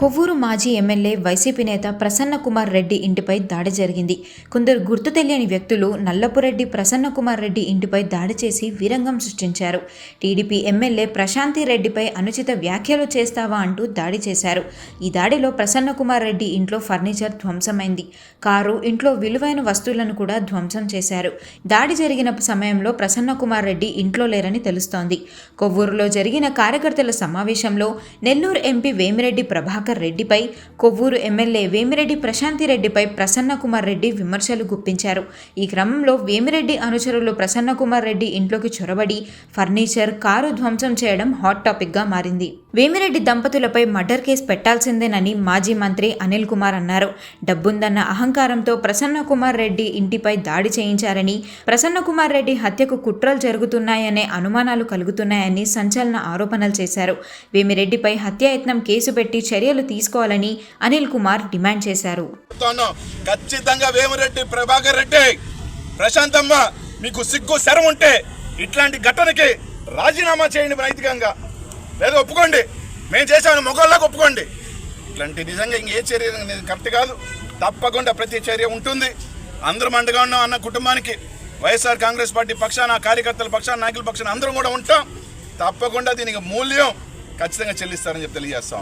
కొవ్వూరు మాజీ MLA YCP నేత ప్రసన్న కుమార్ రెడ్డి ఇంటిపై దాడి జరిగింది. కొందరు గుర్తు తెలియని వ్యక్తులు నల్లపురెడ్డి ప్రసన్న కుమార్ రెడ్డి ఇంటిపై దాడి చేసి వీరంగం సృష్టించారు. టీడీపీ ఎమ్మెల్యే ప్రశాంతి రెడ్డిపై అనుచిత వ్యాఖ్యలు చేస్తావా అంటూ దాడి చేశారు. ఈ దాడిలో ప్రసన్న కుమార్ రెడ్డి ఇంట్లో ఫర్నిచర్ ధ్వంసమైంది. కారు ఇంట్లో విలువైన వస్తువులను కూడా ధ్వంసం చేశారు. దాడి జరిగిన సమయంలో ప్రసన్న కుమార్ రెడ్డి ఇంట్లో లేరని తెలుస్తోంది. కొవ్వూరులో జరిగిన కార్యకర్తల సమావేశంలో నెల్లూరు ఎంపీ వేమిరెడ్డి ప్రభాకర్ రెడ్డిపై కొవ్వూరు ఎమ్మెల్యే వేమిరెడ్డి ప్రశాంతి రెడ్డిపై ప్రసన్న కుమార్ రెడ్డి విమర్శలు గుప్పించారు. ఈ క్రమంలో వేమిరెడ్డి అనుచరులు ప్రసన్న కుమార్ రెడ్డి ఇంట్లోకి చొరబడి ఫర్నిచర్ కారు ధ్వంసం చేయడం హాట్ టాపిక్గా మారింది. వేమిరెడ్డి దంపతులపై మర్డర్ కేసు పెట్టాల్సిందేనని మాజీ మంత్రి అనిల్ కుమార్ అన్నారు. డబ్బుందన్న అహంకారంతో ప్రసన్న కుమార్ రెడ్డి ఇంటిపై దాడి చేయించారని ప్రసన్న కుమార్ రెడ్డి హత్యకు కుట్రలు జరుగుతున్నాయనే అనుమానాలు కలుగుతున్నాయని సంచలన ఆరోపణలు చేశారు. వేమిరెడ్డిపై హత్యాయత్నం కేసు పెట్టి చర్యలు తీసుకోవాలని అనిల్ కుమార్ డిమాండ్ చేశారు. ఖచ్చితంగా వేమిరెడ్డి ప్రభాకర్ రెడ్డి ప్రశాంతమ్మ మీకు సిగ్గు శరం ఉంటే ఇట్లాంటి ఘటనకి రాజీనామా చేయండి నైతికంగా లేదు ఒప్పుకోండి. మేము చేసామని మొగల్లాగా ఒప్పుకోండి. ఇట్లాంటి నిజంగా ఇంకే చర్య కరెక్ట్ కాదు. తప్పకుండా ప్రతి చర్య ఉంటుంది. అందరం అండగా ఉన్నాం అన్న కుటుంబానికి వైఎస్ఆర్ కాంగ్రెస్ పార్టీ పక్షాన కార్యకర్తల పక్షాన నాయకుల పక్షాన అందరం కూడా ఉంటాం. తప్పకుండా దీనికి మూల్యం ఖచ్చితంగా చెల్లిస్తారని చెప్పి తెలియజేస్తాం.